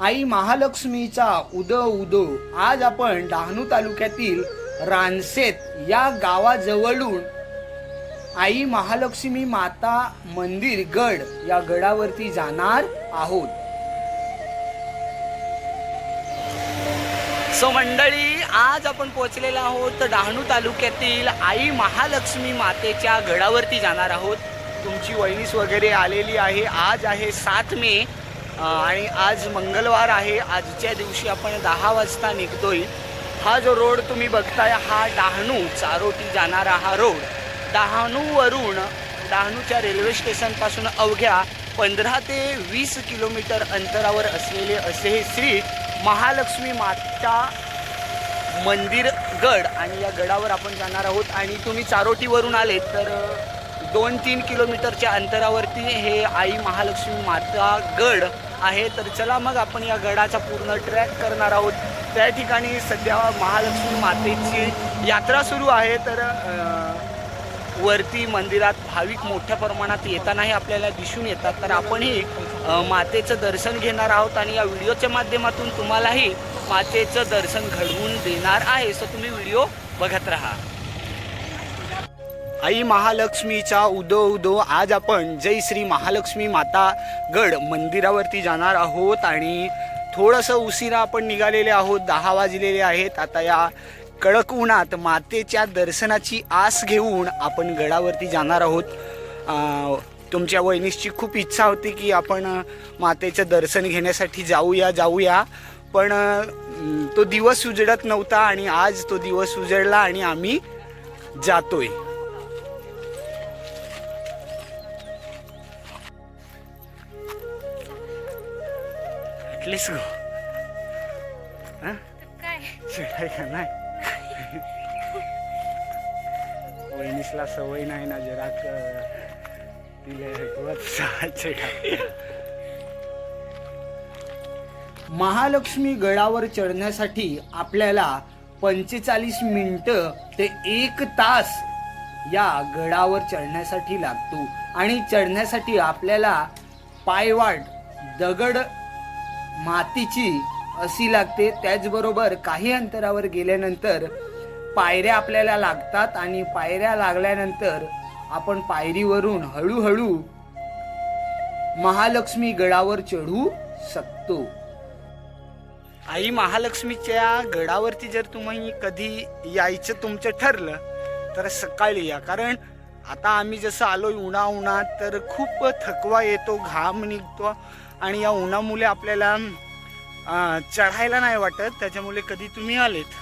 आई महालक्ष्मीचा उदो उदो. आज आपण डहाणू तालुक्यातील रानसेत या गावाजवळून आई महालक्ष्मी माता मंदिर गड या गडावरती जाणार आहोत. सो मंडळी आज आपण पोहोचलेलो आहोत डहाणू तालुक्यातील आई महालक्ष्मी मातेच्या गडावरती जाणार आहोत. तुमची वहिनीस वगैरे आलेली आहे. आज आहे सात मे. आणि आज मंगळवार आहे. आजच्या दिवशी आपण दहा वाजता निघतोय. हा जो रोड तुम्ही बघताय हा डहाणू चारोटी जाणारा हा रोड. डहाणूवरून डहाणूच्या रेल्वे स्टेशनपासून अवघ्या पंधरा ते वीस किलोमीटर अंतरावर असलेले असे हे श्री महालक्ष्मी माता मंदिर गड आणि या गडावर आपण जाणार आहोत. आणि तुम्ही चारोटीवरून आले तर दोन तीन किलोमीटरच्या अंतरावरती हे आई महालक्ष्मी माता गड आहे. तर चला मग आपण या गडाचा पूर्ण ट्रॅक करणार आहोत. त्या ठिकाणी सध्या महालक्ष्मी मातेची यात्रा सुरू आहे. तर वरती मंदिरात भाविक मोठ्या प्रमाणात येतानाही आपल्याला दिसून येतात. तर आपणही मातेचं दर्शन घेणार आहोत आणि या व्हिडिओच्या माध्यमातून तुम्हालाही मातेचं दर्शन घडवून देणार आहे. सो तुम्ही व्हिडिओ बघत राहा. आई महालक्ष्मीचा उदो उदो आज आपण जय श्री महालक्ष्मी माता गड मंदिरावरती जाणार आहोत आणि थोडंसं उशिरा आपण निघालेले आहोत दहा वाजलेले आहेत. आता या कडक उन्हात मातेच्या दर्शनाची आस घेऊन आपण गडावरती जाणार आहोत. तुमच्या वहिनीची खूप इच्छा होती की आपण मातेचं दर्शन घेण्यासाठी जाऊया जाऊया. पण तो दिवस उजडत नव्हता आणि आज तो दिवस उजडला आणि आम्ही जातोय. At least go. हां? काय? का? नाही? वहिनीसला सवय नाही ना जरा तिला महालक्ष्मी गडावर चढण्यासाठी आपल्याला पंचेचाळीस मिनिटं ते एक तास या गडावर चढण्यासाठी लागतो. आणि चढण्यासाठी आपल्याला पायवाट दगड मातीची अशी लागते. त्याचबरोबर काही अंतरावर गेल्यानंतर पायऱ्या आपल्याला लागतात आणि पायऱ्या लागल्यानंतर आपण पायरीवरून हळूहळू महालक्ष्मी गडावर चढू शकतो. आई महालक्ष्मीच्या गडावरती जर तुम्ही कधी यायचं तुमचं ठरलं तर सकाळी या. कारण आता आम्ही जसं आलो उन्हा उन्हात तर खूप थकवा येतो घाम निघतो. आणि या उन्हामुळे आपल्याला चढायला नाही वाटत. त्याच्यामुळे कधी तुम्ही आलेत.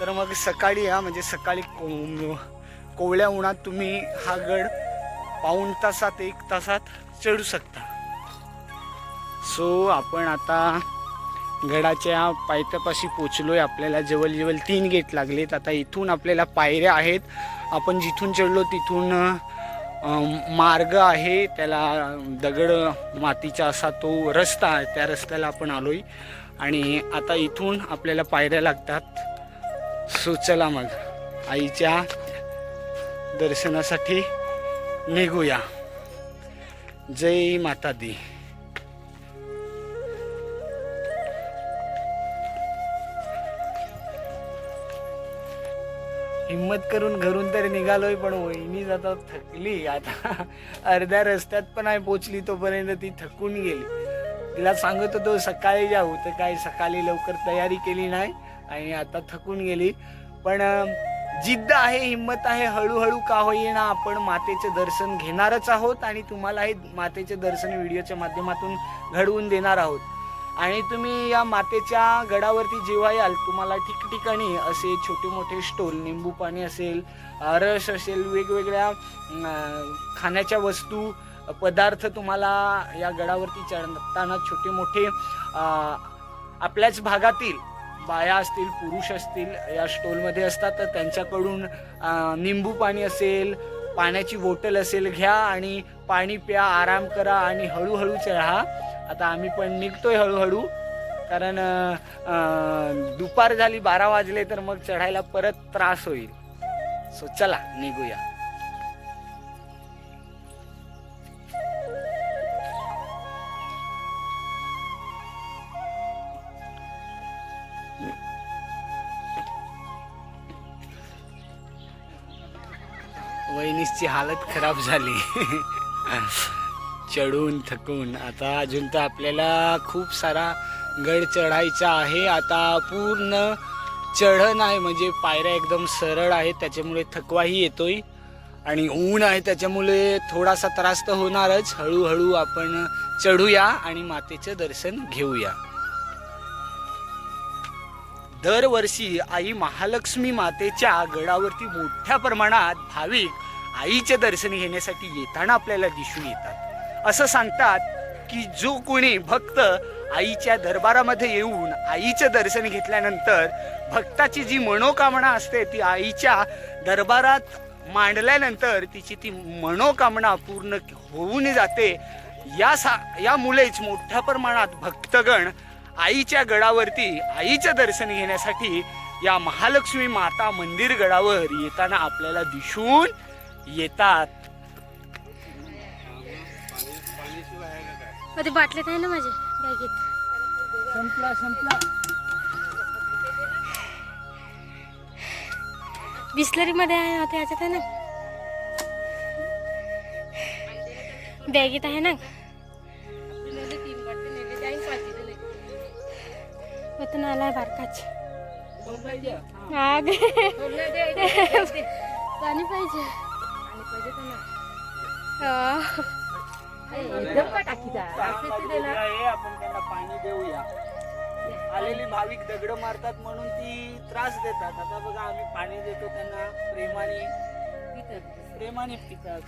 तर मग सकाळी या म्हणजे सकाळी को कोवळ्या उन्हात तुम्ही हा गड पाऊण तासात एक तासात चढू शकता. सो आपण आता गडाच्या पायथ्यापाशी पोचलोय. आपल्याला जवळ तीन गेट लागलेत. आता इथून आपल्याला पायऱ्या आहेत. आपण जिथून चढलो तिथून मार्ग आहे त्याला दगड मातीचा असा तो रस्ता आहे त्या रस्त्याला आपण आलोय. आणि आता इथून आपल्याला पायऱ्या लागतात. सो चला मग आईच्या दर्शनासाठी निघूया. जय माता दी. हिम्मत करून घरून तर निघालोय पण वहिनी जाता थकली. आता अर्ध्या रस्त्यात पण आहे पोचली तोपर्यंत ती थकून गेली. तिला सांगत होतो सकाळी जाऊ. तर काय सकाळी लवकर तयारी केली नाही आणि आता थकून गेली. पण जिद्द आहे हिंमत आहे हळूहळू का होईना आपण मातेचे दर्शन घेणारच आहोत आणि तुम्हालाही मातेचे दर्शन व्हिडिओच्या माध्यमातून घडवून देणार आहोत. आणि तुम्ही या मातेच्या गडावरती जेव्हा याल तुम्हाला ठिकठिकाणी असे छोटे मोठे स्टॉल निंबू पाणी असेल रस असेल वेगवेगळ्या खाण्याच्या वस्तू पदार्थ तुम्हाला या गडावरती चढताना छोटे मोठे आपल्याच भागातील बाया असतील पुरुष असतील या स्टॉलमध्ये असतात तर त्यांच्याकडून निंबू पाणी असेल पाण्याची बॉटल असेल घ्या आणि पाणी प्या आराम करा आणि हळूहळू चढा. आता आम्ही पण निघतोय हळूहळू. कारण दुपार झाली बारा वाजले तर मग चढायला परत त्रास होईल. सो चला निघूया. वहिनीची हालत खराब झाली. चढून थकून. आता अजून तर आपल्याला खूप सारा गड चढायचा आहे. आता पूर्ण चढण आहे म्हणजे पायऱ्या एकदम सरळ आहेत त्याच्यामुळे थकवाही येतोय. आणि ऊन आहे त्याच्यामुळे थोडासा त्रास तर होणारच. हळूहळू आपण चढूया आणि मातेचं दर्शन घेऊया. दरवर्षी आई महालक्ष्मी मातेच्या गडावरती मोठ्या प्रमाणात भाविक आईचे दर्शन घेण्यासाठी येताना आपल्याला दिसून येतात. असं सांगतात की जो कोणी भक्त आईच्या दरबारामध्ये येऊन आईचं दर्शन घेतल्यानंतर भक्ताची जी मनोकामना असते ती आईच्या दरबारात मांडल्यानंतर तिची ती मनोकामना पूर्ण होऊन जाते. या सा यामुळेच मोठ्या प्रमाणात भक्तगण आईच्या गडावरती आईचं दर्शन घेण्यासाठी या महालक्ष्मी माता मंदिर गडावर येताना आपल्याला दिसून येतात. मध्ये बाटलीत आहे ना माझे बॅगेत. संपला संपला. बिस्लरी मध्ये आहे ना त्याच्यात आहे ना. बॅगेत आहे ना. वतन आलाय बारकाच. आग. पाणी पाहिजे. आहे, आपण त्यांना पाणी देऊया. आलेली भाविक दगड मारतात म्हणून ती त्रास देतात. आता बघा आम्ही पाणी देतो त्यांना प्रेमाने. प्रेमाने पितात.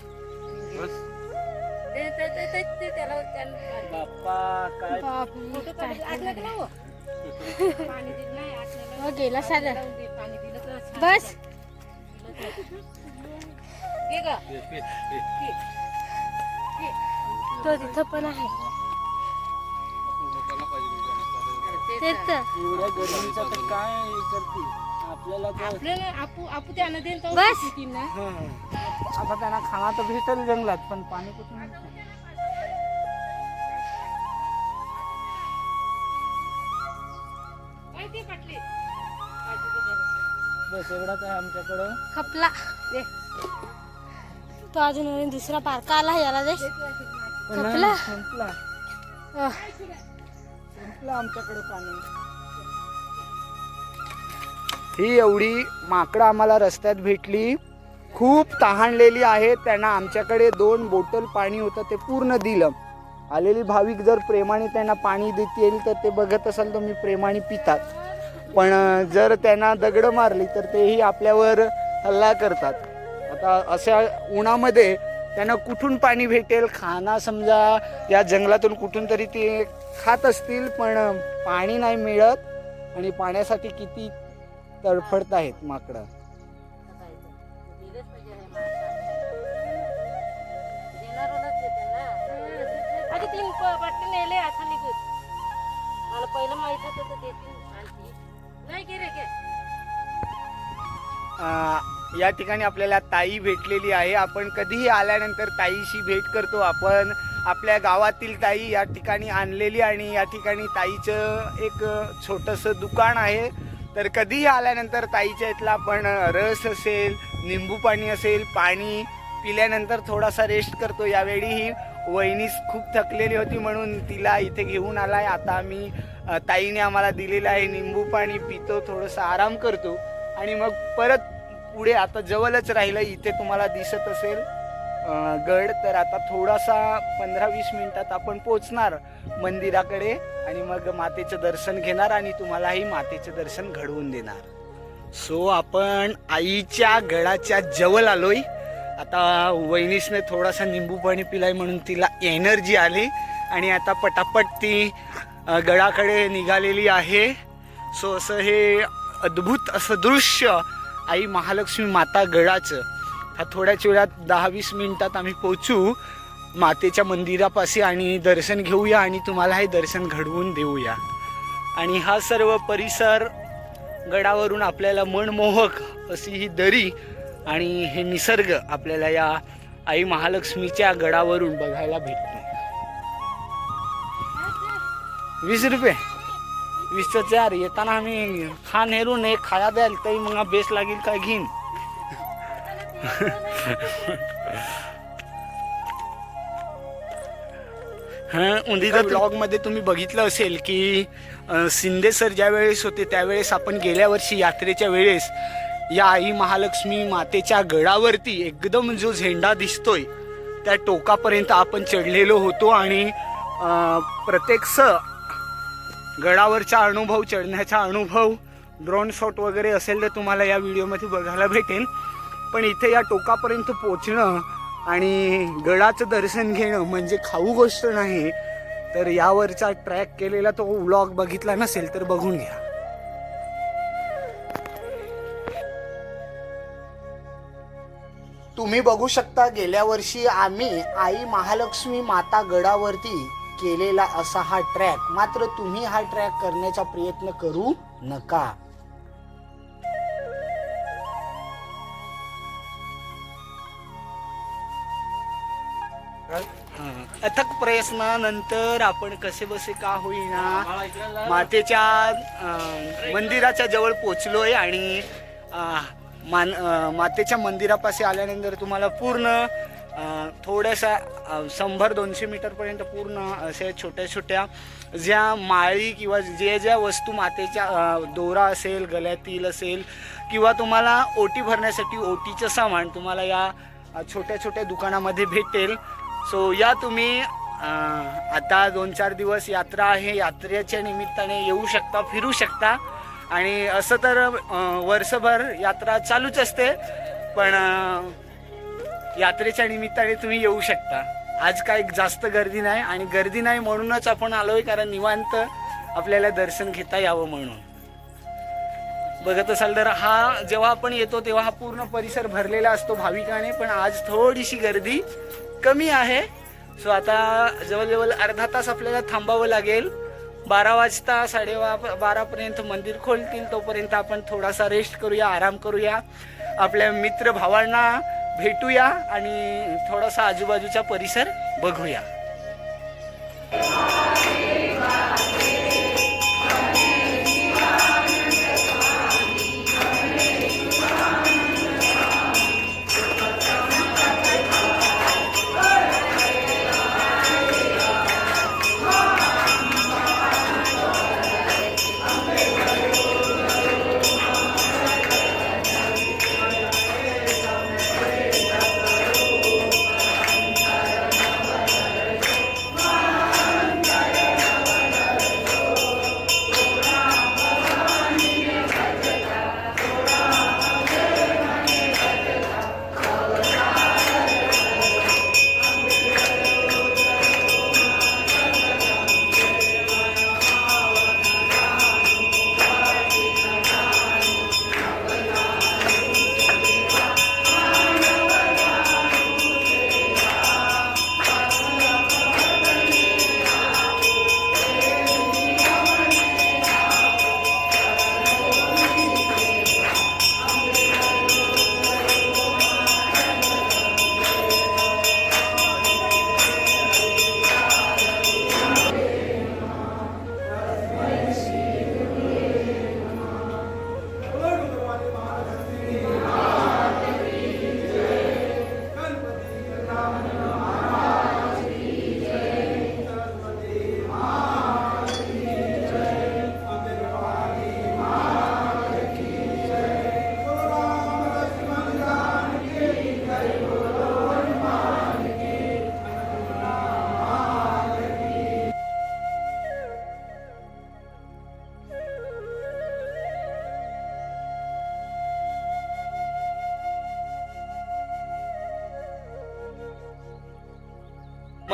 बाप्पा काय बापरे, काय झालं? हो, गेला साधा बस. तो तिथं पण आहे. तेच तर. एवढ्या गरमीचा तर काय करते आपल्याला तर बस. हं. आता त्यांना खाना तर भेटेल जंगलात पण पाणी कुठून? बस एवढाच आहे आमच्याकडं. खपला. तो अजून आणि दुसरा पारका आला याला दे. संपला? अह, संपलं. आमच्याकडे पाणी. ही एवढी माकडं आम्हाला रस्त्यात भेटली. खूप तहानलेली आहेत. त्यांना आमच्याकडे दोन बोटल पाणी होतं ते पूर्ण दिलं. आलेली भाविक जर प्रेमाने त्यांना पाणी देतील तर ते बघत असाल तर मी प्रेमाने पितात. पण जर त्यांना दगड मारली तर तेही आपल्यावर हल्ला करतात. आता अशा उन्हामध्ये त्यांना कुठून पाणी भेटेल खाना समजा या जंगलातून कुठून तरी ते खात असतील पण पाणी नाही मिळत आणि पाण्यासाठी किती तडफडत आहेत माकडं. पहिलं या ठिकाणी आपल्याला ताई भेटलेली आहे. आपण कधीही आल्यानंतर ताईशी भेट करतो. आपण आपल्या गावातील ताई या ठिकाणी आणलेली आणि या ठिकाणी ताईचं एक छोटंसं दुकान आहे. तर कधीही आल्यानंतर ताईच्या इथला आपण रस असेल निंबू पाणी असेल पाणी पिल्यानंतर थोडासा रेस्ट करतो. यावेळी ही वहिनीस खूप थकलेली होती म्हणून तिला इथे घेऊन आलाय. आता आम्ही ताईने आम्हाला दिलेलं आहे. निंबू पाणी पितो थोडंसं आराम करतो. आणि मग परत पुढे आता जवळच राहिलं इथे तुम्हाला दिसत असेल गड. तर आता थोडासा पंधरा वीस मिनिटात आपण पोचणार मंदिराकडे आणि मग मातेचं दर्शन घेणार आणि तुम्हालाही मातेचं दर्शन घडवून देणार. सो आपण आईच्या गडाच्या जवळ आलोय. आता वहिनीसने थोडासा निंबू पाणी पिलाय म्हणून तिला एनर्जी आली आणि आता पटापट ती गडाकडे निघालेली आहे. सो असं हे अद्भुत असं दृश्य आई महालक्ष्मी माता गडाचं. हा थोड्याच वेळात दहा वीस मिनिटात आम्ही पोचू मातेच्या मंदिरापाशी आणि दर्शन घेऊया आणि तुम्हाला हे दर्शन घडवून देऊया. आणि हा सर्व परिसर गडावरून आपल्याला मनमोहक अशी ही दरी आणि हे निसर्ग आपल्याला या आई महालक्ष्मीच्या गडावरून बघायला भेटते. वीस रुपये. वीसच यार येताना आम्ही खा नेहरू ने खाया द्याल तरी मग बेस लागेल काय घेईन. हा ब्लॉगमध्ये तुम्ही बघितलं असेल की शिंदे सर ज्या वेळेस होते त्यावेळेस आपण गेल्या वर्षी यात्रेच्या वेळेस या आई महालक्ष्मी मातेच्या गडावरती एकदम जो झेंडा दिसतोय त्या टोकापर्यंत आपण चढलेलो होतो आणि अ, प्रत्यक्ष गडावरचा अनुभव चढण्याचा अनुभव ड्रोन शॉट वगैरे असेल तर तुम्हाला या व्हिडिओमध्ये बघायला भेटेल. पण इथे या टोकापर्यंत पोचणं आणि गडाचं दर्शन घेणं म्हणजे खाऊ गोष्ट नाही. तर यावरचा ट्रॅक केलेला तो व्लॉग बघितला नसेल तर बघून घ्या. तुम्ही बघू शकता गेल्या वर्षी आम्ही आई महालक्ष्मी माता गडावरती केलेला असा हा ट्रॅक मात्र तुम्ही हा ट्रॅक करण्याचा प्रयत्न करू नका. अथक प्रयत्नानंतर आपण कसे बसे का होईना? मातेच्या मंदिराच्या जवळ पोचलोय आणि मान मातेच्या मंदिरापाशी आल्यानंतर तुम्हाला पूर्ण थोड्याशा शंभर दोनशे मीटरपर्यंत पूर्ण असे छोट्या छोट्या ज्या माळी किंवा जे ज्या वस्तू मातेच्या दोरा असेल गळ्यातील असेल किंवा तुम्हाला ओटी भरण्यासाठी ओटीचं सामान तुम्हाला या छोट्या छोट्या दुकानामध्ये भेटेल. सो या तुम्ही आता दोन चार दिवस यात्रा आहे. यात्रेच्या निमित्ताने येऊ शकता फिरू शकता. आणि असं तर वर्षभर यात्रा चालूच असते. पण यात्रेच्या निमित्ताने तुम्ही येऊ शकता. आज काय जास्त गर्दी नाही आणि गर्दी नाही म्हणूनच आपण आलोय कारण निवांत आपल्याला दर्शन घेता यावं म्हणून. बघत असाल तर हा जेव्हा आपण येतो तेव्हा हा पूर्ण परिसर भरलेला असतो भाविकाने पण आज थोडीशी गर्दी कमी आहे. सो आता जवळजवळ अर्धा तास आपल्याला थांबावं लागेल. बारा वाजता साडेबा बारापर्यंत मंदिर खोलतील तोपर्यंत आपण थोडासा रेस्ट करूया आराम करूया. आपल्या मित्र भावांना भेटूया आणि थोडासा आजूबाजूचा परिसर बघूया.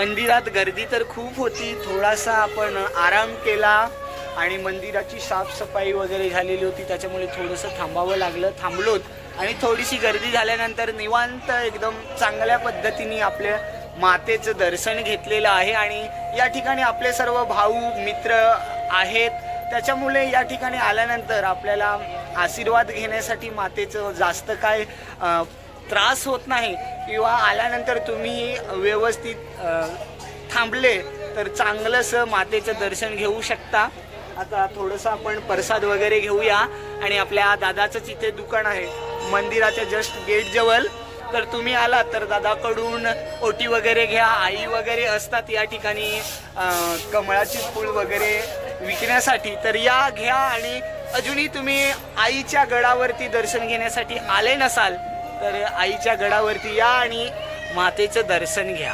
मंदिरात गर्दी तर खूप होती. थोडासा आपण आराम केला आणि मंदिराची साफसफाई वगैरे झालेली होती. त्याच्यामुळे थोडंसं थांबावं लागलं. थांबलोत आणि थोडीशी गर्दी झाल्यानंतर निवांत एकदम चांगल्या पद्धतीने आपल्या मातेचं दर्शन घेतलेलं आहे आणि या ठिकाणी आपले सर्व भाऊ मित्र आहेत. त्याच्यामुळे या ठिकाणी आल्यानंतर आपल्याला आशीर्वाद घेण्यासाठी मातेचं जास्त काय त्रास होत नाही किंवा आल्यानंतर तुम्ही व्यवस्थित थांबले तर चांगलंसं मातेचं दर्शन घेऊ शकता. आता थोडंसं आपण प्रसाद वगैरे घेऊया आणि आपल्या दादाचंच इथे दुकान आहे. मंदिराच्या जस्ट गेट जवळ. तर तुम्ही आलात तर दादाकडून ओटी वगैरे घ्या. आई वगैरे असतात या ठिकाणी कमळाची फूल वगैरे विकण्यासाठी. तर या घ्या आणि अजूनही तुम्ही आईच्या गडावरती दर्शन घेण्यासाठी आले नसाल तर आईच्या गडावरती या आणि मातेचं दर्शन घ्या.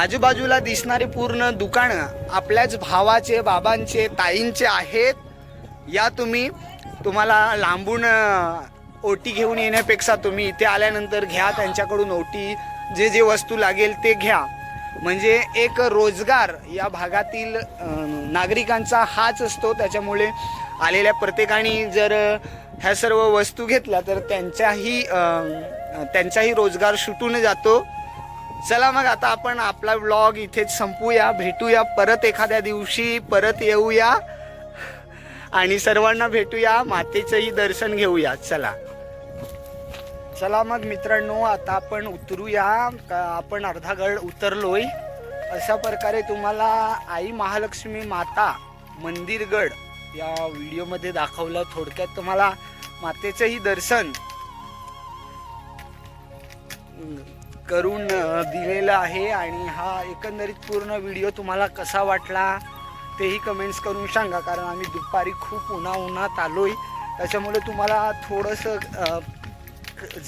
आजूबाजूला दिसणारे पूर्ण दुकानं आपल्याच भावाचे बाबांचे ताईंचे आहेत. या तुम्ही तुम्हाला लांबून ओटी घेऊन येण्यापेक्षा तुम्ही इथे आल्यानंतर घ्या. त्यांच्याकडून ओटी जे जे वस्तू लागेल ते घ्या. म्हणजे एक रोजगार या भागातील नागरिकांचा हाच असतो. त्याच्यामुळे आलेल्या प्रत्येकाने जर ह्या सर्व वस्तू घेतल्या तर त्यांच्याही त्यांचाही रोजगार सुटून जातो. चला मग आता आपण आपला व्लॉग इथेच संपूया भेटूया परत एखाद्या दिवशी परत येऊया. आणि सर्वांना भेटूया मातेचंही दर्शन घेऊया. चला. चला मग मित्रांनो आता आपण उतरूया. का आपण अर्धा गड उतरलोय. अशा प्रकारे तुम्हाला आई महालक्ष्मी माता मंदिरगड या व्हिडिओमध्ये दाखवलं. थोडक्यात तुम्हाला मातेचंही दर्शन करून दिलेलं आहे आणि हा एकंदरीत पूर्ण व्हिडिओ तुम्हाला कसा वाटला तेही कमेंट्स करून सांगा कारण आम्ही दुपारी खूप उन्हा उन्हात आलोय. त्याच्यामुळे तुम्हाला थोडंसं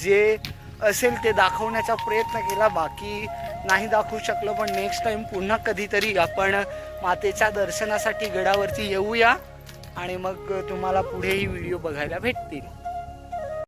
जे असेल ते दाखवण्याचा प्रयत्न केला. बाकी नाही दाखवू शकलो पण नेक्स्ट टाईम पुन्हा कधीतरी आपण मातेच्या दर्शनासाठी गडावरती येऊया. आणि मग तुम्हाला पुढेही व्हिडिओ बघायला भेटतील.